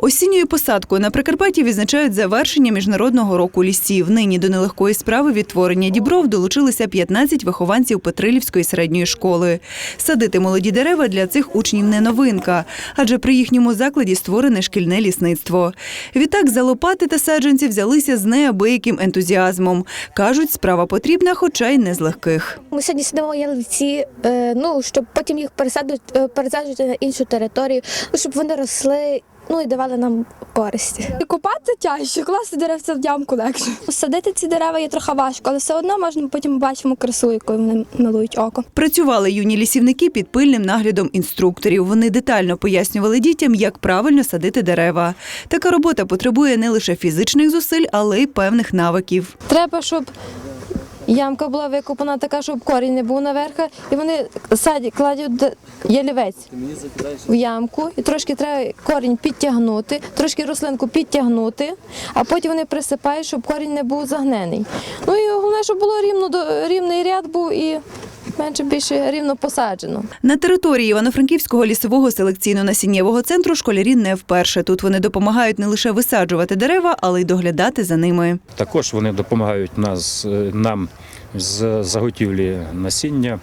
Осінньою посадкою на Прикарпатті відзначають завершення міжнародного року лісів. Нині до нелегкої справи відтворення дібров долучилися 15 вихованців Петрилівської середньої школи. Садити молоді дерева для цих учнів не новинка, адже при їхньому закладі створене шкільне лісництво. Відтак за лопати та саджанці взялися з неабияким ентузіазмом. кажуть, справа потрібна, хоча й не з легких. Ми сьогодні сидимо ялиці, е, ну щоб потім їх е, пересаджувати на іншу територію, ну, щоб вони росли. Ну і давали нам користь. Копати тяжче, класти деревця в ямку легше. Садити ці дерева є трохи важко, але все одно можна потім бачимо красу, якою вони милують око. Працювали юні лісівники під пильним наглядом інструкторів. Вони детально пояснювали дітям, як правильно садити дерева. Така робота потребує не лише фізичних зусиль, але й певних навиків. Треба, щоб ямка була викопана така, щоб корінь не був наверху, і вони садять, кладуть ялівець в ямку, і трошки треба корінь підтягнути, трошки рослинку підтягнути, а потім вони присипають, щоб корінь не був загнений. Ну і головне, щоб було рівно рівний ряд був і менше більше рівно посаджено. На території Івано-Франківського лісового селекційно-насіннєвого центру школярі не вперше. Тут вони допомагають не лише висаджувати дерева, але й доглядати за ними. Також вони допомагають нас, е, нам з заготівлі насіння,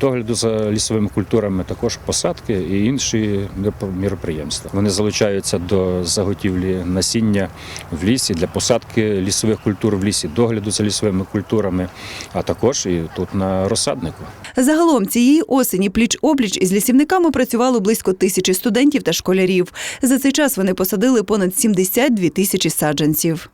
догляду за лісовими культурами, також посадки і інші міроприємства. Вони залучаються до заготівлі насіння в лісі для посадки лісових культур в лісі, догляду за лісовими культурами, а також і тут на розсаднику. Загалом цієї осені пліч-опліч із лісівниками працювало близько тисячі студентів та школярів. За цей час вони посадили понад 72 тисячі саджанців.